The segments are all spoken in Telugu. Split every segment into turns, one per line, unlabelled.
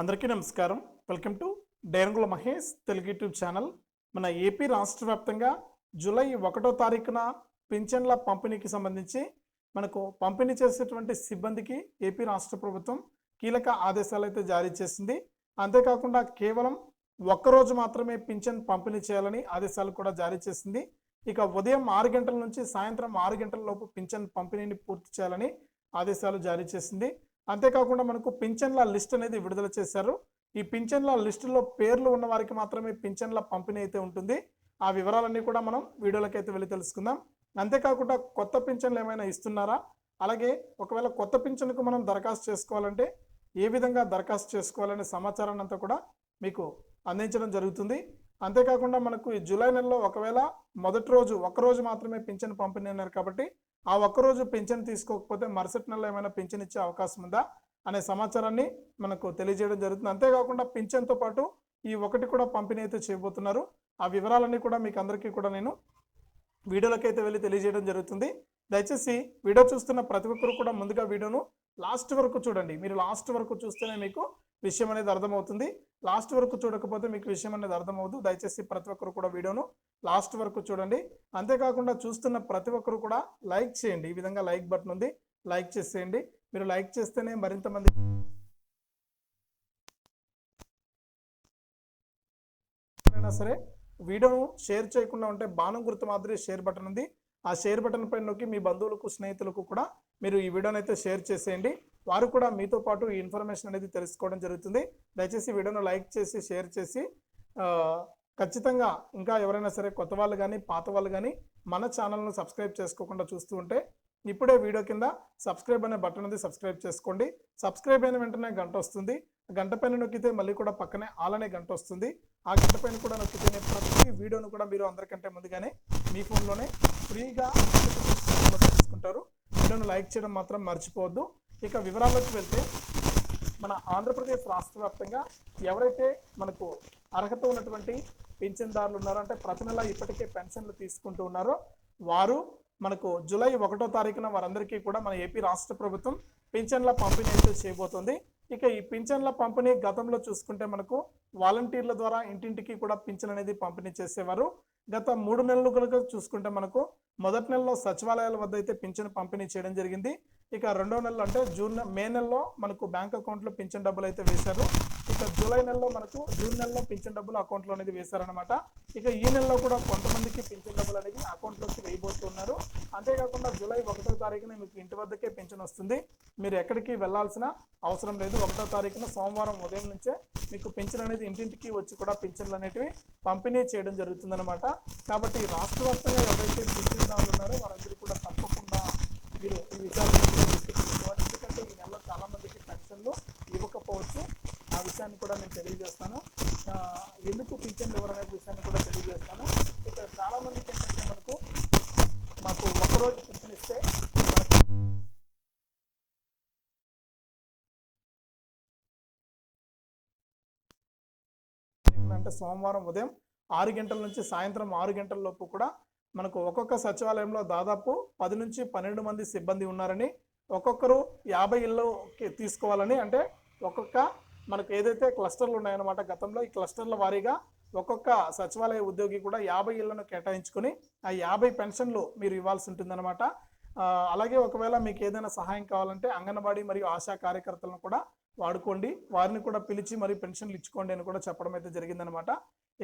అందరికీ నమస్కారం. వెల్కమ్ టు డైరంగుల మహేష్ తెలుగు యూట్యూబ్ ఛానల్. మన ఏపీ రాష్ట్ర వ్యాప్తంగా జూలై ఒకటో తారీఖున పింఛన్ల పంపిణీకి సంబంధించి మనకు పంపిణీ చేసేటువంటి సిబ్బందికి ఏపీ రాష్ట్ర ప్రభుత్వం కీలక ఆదేశాలు అయితే జారీ చేసింది. అంతేకాకుండా కేవలం ఒక్కరోజు మాత్రమే పింఛన్ పంపిణీ చేయాలని ఆదేశాలు కూడా జారీ చేసింది. ఇక ఉదయం ఆరు గంటల నుంచి సాయంత్రం ఆరు గంటల లోపు పింఛన్ పంపిణీని పూర్తి చేయాలని ఆదేశాలు జారీ చేసింది. అంతేకాకుండా మనకు పింఛన్ల లిస్ట్ అనేది విడుదల చేశారు. ఈ పింఛన్ల లిస్టులో పేర్లు ఉన్న వారికి మాత్రమే పింఛన్ల పంపిణీ అయితే ఉంటుంది. ఆ వివరాలన్నీ కూడా మనం వీడియోలోకి అయితే వెళ్ళి తెలుసుకుందాం. అంతేకాకుండా కొత్త పింఛన్లు ఏమైనా ఇస్తున్నారా? అలాగే ఒకవేళ కొత్త పింఛన్కు మనం దరఖాస్తు చేసుకోవాలంటే ఏ విధంగా దరఖాస్తు చేసుకోవాలనే సమాచారాన్ని అంతా కూడా మీకు అందించడం జరుగుతుంది. అంతేకాకుండా మనకు ఈ జూలై నెలలో ఒకవేళ మొదటి రోజు ఒక రోజు మాత్రమే పింఛన్ పంపిణీ అన్నారు కాబట్టి ఆ ఒక్కరోజు పింఛన్ తీసుకోకపోతే మరుసటి నెల ఏమైనా పింఛన్ ఇచ్చే అవకాశం ఉందా అనే సమాచారాన్ని మనకు తెలియజేయడం జరుగుతుంది. అంతేకాకుండా పింఛన్తో పాటు ఈ ఒకటి కూడా పంపిణీ అయితే చేయబోతున్నారు. ఆ వివరాలన్నీ కూడా మీకు అందరికీ కూడా నేను వీడియోలోకి అయితే వెళ్ళి తెలియజేయడం జరుగుతుంది. దయచేసి వీడియో చూస్తున్న ప్రతి ఒక్కరు కూడా ముందుగా వీడియోను లాస్ట్ వరకు చూడండి. మీరు లాస్ట్ వరకు చూస్తేనే మీకు విషయం అనేది అర్థమవుతుంది. లాస్ట్ వరకు చూడకపోతే మీకు విషయం అనేది అర్థమవుతుంది దయచేసి ప్రతి ఒక్కరు కూడా వీడియోను లాస్ట్ వరకు చూడండి. అంతేకాకుండా చూస్తున్న ప్రతి ఒక్కరు కూడా లైక్ చేయండి. ఈ విధంగా లైక్ బటన్ ఉంది. లైక్ చేసేయండి. మీరు లైక్ చేస్తేనే మరింత మంది ఎవరైనా సరే వీడియోను షేర్ చేయకుండా ఉంటే బాణం గుర్తు మాదిరి షేర్ బటన్ ఉంది. ఆ షేర్ బటన్ పైన నొక్కి మీ బంధువులకు స్నేహితులకు కూడా మీరు ఈ వీడియోని అయితే షేర్ చేసేయండి. వారు కూడా మీతో పాటు ఈ ఇన్ఫర్మేషన్ అనేది తెలుసుకోవడం జరుగుతుంది. దయచేసి వీడియోను లైక్ చేసి షేర్ చేసి ఖచ్చితంగా ఇంకా ఎవరైనా సరే కొత్త వాళ్ళు కానీ పాత వాళ్ళు కానీ మన ఛానల్ను సబ్స్క్రైబ్ చేసుకోకుండా చూస్తూ ఉంటే ఇప్పుడే వీడియో కింద సబ్స్క్రైబ్ అనే బటన్ ఉంది సబ్స్క్రైబ్ చేసుకోండి. సబ్స్క్రైబ్ అయిన వెంటనే గంట వస్తుంది. గంట పైన నొక్కితే మళ్ళీ కూడా పక్కనే ఆల్ అనే గంట వస్తుంది. ఆ గంట పైన కూడా నొక్కితేనే ప్రతి వీడియోను కూడా మీరు అందరికంటే ముందుగానే మీ ఫోన్లోనే ఫ్రీగా తీసుకుంటారు. వీడియోను లైక్ చేయడం మాత్రం మర్చిపోవద్దు. ఇక వివరాల్లోకి వెళ్తే మన ఆంధ్రప్రదేశ్ రాష్ట్ర వ్యాప్తంగా ఎవరైతే మనకు అర్హత ఉన్నటువంటి పింఛన్దారులు ఉన్నారో. అంటే ప్రతి నెల ఇప్పటికే పెన్షన్లు తీసుకుంటూ ఉన్నారో. వారు మనకు జూలై ఒకటో తారీఖున వారందరికీ కూడా మన ఏపీ రాష్ట్ర ప్రభుత్వం పింఛన్ల పంపిణీ అయితే చేయబోతుంది. ఇక ఈ పింఛన్ల పంపిణీ గతంలో చూసుకుంటే మనకు వాలంటీర్ల ద్వారా ఇంటింటికి కూడా పింఛన్ అనేది పంపిణీ చేసేవారు. గత మూడు నెలలు కనుక చూసుకుంటే మనకు మొదటి నెలలో సచివాలయాల వద్ద అయితే పింఛన్ పంపిణీ చేయడం జరిగింది. ఇక రెండో నెలలో అంటే జూన్ మే నెలలో మనకు బ్యాంక్ అకౌంట్లో పింఛన్ డబ్బులు అయితే వేశారు. ఇక జూలై నెలలో మనకు జూన్ నెలలో పింఛన్ డబ్బులు అకౌంట్లో అనేది వేశారనమాట ఇక ఈ నెలలో కూడా కొంతమందికి పింఛన్ డబ్బులు అనేది అకౌంట్లోకి వేయబోతున్నారు అంతేకాకుండా జూలై ఒకటో తారీఖున మీకు ఇంటి వద్దకే పింఛన్ వస్తుంది. మీరు ఎక్కడికి వెళ్ళాల్సిన అవసరం లేదు. ఒకటో తారీఖున సోమవారం ఉదయం నుంచే మీకు పింఛన్ అనేది ఇంటింటికి వచ్చి కూడా పింఛన్లు అనేటివి పంపిణీ చేయడం జరుగుతుందన్నమాట. కాబట్టి రాష్ట్ర వ్యాప్తంగా ఎవరైతే పింఛన్దారులు ఉన్నారో వారందరూ కూడా తప్పకుండా మీరు ఈ విషయాలు ఎందుకంటే ఈ నెలలో చాలా మందికి పెన్షన్లు ఇవ్వకపోవచ్చు. విషయాన్ని కూడా నేను తెలియజేస్తాను. ఎందుకు పింఛన్లు ఇవ్వరనే విషయాన్ని కూడా తెలియజేస్తాను. ఇక్కడ చాలామంది ఏంటంటే మనకు మాకు ఒకరోజు పింఛన్ ఇస్తే అంటే సోమవారం ఉదయం ఆరు గంటల నుంచి సాయంత్రం ఆరు గంటల లోపు కూడా మనకు ఒక్కొక్క సచివాలయంలో దాదాపు పది నుంచి పన్నెండు మంది సిబ్బంది ఉన్నారని ఒక్కొక్కరు యాభై ఇళ్ళు తీసుకోవాలని అంటే ఒక్కొక్క మనకు ఏదైతే క్లస్టర్లు ఉన్నాయన్నమాట గతంలో ఈ క్లస్టర్ల వారీగా ఒక్కొక్క సచివాలయ ఉద్యోగి కూడా యాభై ఇళ్ళను కేటాయించుకొని ఆ యాభై పెన్షన్లు మీరు ఇవ్వాల్సి ఉంటుందన్నమాట. అలాగే ఒకవేళ మీకు ఏదైనా సహాయం కావాలంటే అంగన్వాడీ మరియు ఆశా కార్యకర్తలను కూడా వాడుకోండి. వారిని కూడా పిలిచి మరి పెన్షన్లు ఇచ్చుకోండి అని కూడా చెప్పడం అయితే జరిగిందనమాట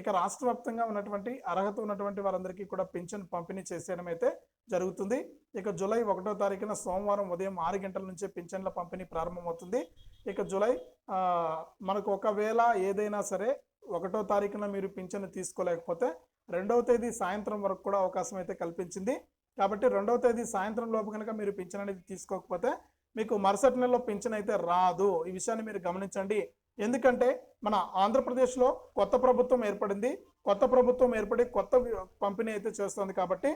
ఇక రాష్ట్ర వ్యాప్తంగా ఉన్నటువంటి అర్హత ఉన్నటువంటి వారందరికీ కూడా పెన్షన్ పంపిణీ చేసేయడం అయితే జరుగుతుంది. ఇక జూలై ఒకటో తారీఖున సోమవారం ఉదయం ఆరు గంటల నుంచే పింఛన్ల పంపిణీ ప్రారంభమవుతుంది. ఇక జూలై మనకు ఒకవేళ ఏదైనా సరే ఒకటో తారీఖున మీరు పింఛను తీసుకోలేకపోతే రెండవ తేదీ సాయంత్రం వరకు కూడా అవకాశం అయితే కల్పించింది. కాబట్టి రెండవ తేదీ సాయంత్రం లోపు కనుక మీరు పింఛన్ అనేది తీసుకోకపోతే మీకు మరుసటి నెలలో పింఛన్ అయితే రాదు. ఈ విషయాన్ని మీరు గమనించండి. ఎందుకంటే మన ఆంధ్రప్రదేశ్లో కొత్త ప్రభుత్వం ఏర్పడింది. కొత్త ప్రభుత్వం ఏర్పడి కొత్త పంపిణీ అయితే చేస్తుంది కాబట్టి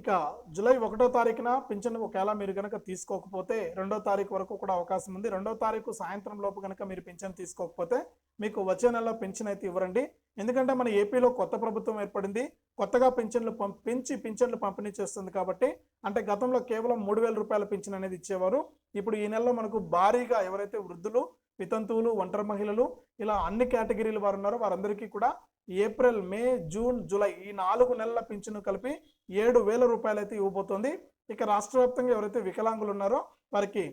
ఇక జూలై ఒకటో తారీఖున పింఛన్ ఒకవేళ మీరు కనుక తీసుకోకపోతే రెండో తారీఖు వరకు కూడా అవకాశం ఉంది. రెండో తారీఖు సాయంత్రం లోపు కనుక మీరు పింఛన్ తీసుకోకపోతే మీకు వచ్చే నెలలో పింఛన్ అయితే ఇవ్వరండి. ఎందుకంటే మన ఏపీలో కొత్త ప్రభుత్వం ఏర్పడింది. కొత్తగా పింఛన్లు పెంచి పింఛన్లు పంపిణీ చేస్తుంది కాబట్టి అంటే గతంలో కేవలం మూడు వేల రూపాయల పింఛన్ అనేది ఇచ్చేవారు. ఇప్పుడు ఈ నెలలో మనకు భారీగా ఎవరైతే వృద్ధులు వితంతువులు ఒంటరి మహిళలు ఇలా అన్ని కేటగిరీలు వారు ఉన్నారు వారందరికీ కూడా ఏప్రిల్ మే జూన్ జూలై ఈ నాలుగు నెలల పింఛను కలిపి ఏడు వేల రూపాయలు అయితే ఇవ్వబోతోంది. ఇక రాష్ట్ర వ్యాప్తంగా ఎవరైతే వికలాంగులు ఉన్నారో వారికి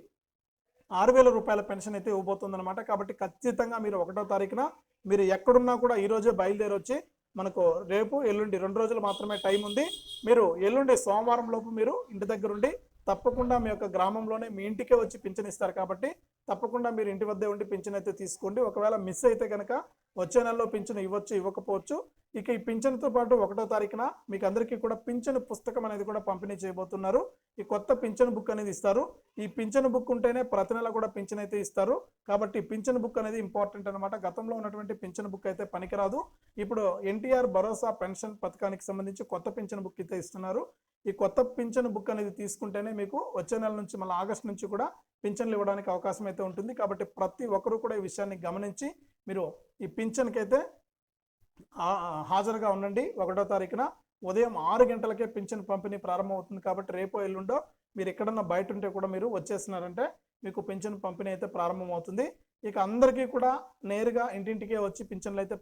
ఆరు వేల రూపాయల పెన్షన్ అయితే ఇవ్వబోతుంది అనమాట కాబట్టి ఖచ్చితంగా మీరు ఒకటో తారీఖున మీరు ఎక్కడున్నా కూడా ఈరోజే బయలుదేరొచ్చి బయలుదేరి వచ్చి మనకు రేపు ఎల్లుండి రెండు రోజులు మాత్రమే టైం ఉంది. మీరు ఎల్లుండి సోమవారం లోపు మీరు ఇంటి దగ్గరుండి తప్పకుండా మీ యొక్క గ్రామంలోనే మీ ఇంటికే వచ్చి పింఛన్ ఇస్తారు కాబట్టి తప్పకుండా మీరు ఇంటి వద్దే ఉండి పింఛన్ అయితే తీసుకోండి. ఒకవేళ మిస్ అయితే కనుక వచ్చే నెలలో పింఛను ఇవ్వచ్చు ఇవ్వకపోవచ్చు. ఇక ఈ పింఛన్తో పాటు ఒకటో తారీఖున మీకు అందరికీ కూడా పింఛను పుస్తకం అనేది కూడా పంపిణీ చేయబోతున్నారు. ఈ కొత్త పింఛను బుక్ అనేది ఇస్తారు. ఈ పింఛను బుక్ ఉంటేనే ప్రతి నెల కూడా పింఛన్ అయితే ఇస్తారు. కాబట్టి పింఛన్ బుక్ అనేది ఇంపార్టెంట్ అనమాట గతంలో ఉన్నటువంటి పింఛన్ బుక్ అయితే పనికిరాదు. ఇప్పుడు ఎన్టీఆర్ భరోసా పెన్షన్ పథకానికి సంబంధించి కొత్త పింఛన్ బుక్ అయితే ఇస్తున్నారు. ఈ కొత్త పింఛన్ బుక్ అనేది తీసుకుంటేనే మీకు వచ్చే నెల నుంచి మళ్ళీ ఆగస్ట్ నుంచి కూడా పింఛన్లు ఇవ్వడానికి అవకాశం అయితే ఉంటుంది. కాబట్టి ప్రతి ఒక్కరూ కూడా ఈ విషయాన్ని గమనించి మీరు ఈ పింఛన్కి అయితే హాజరుగా ఉండండి. ఒకటో తారీఖున ఉదయం ఆరు గంటలకే పింఛన్ పంపిణీ ప్రారంభమవుతుంది. కాబట్టి రేపో ఎల్లుండో మీరు ఎక్కడన్నా బయట ఉంటే కూడా మీరు వచ్చేస్తున్నారంటే మీకు పింఛన్ పంపిణీ అయితే ప్రారంభమవుతుంది. ఇక అందరికీ కూడా నేరుగా ఇంటింటికే వచ్చి పింఛన్లు అయితే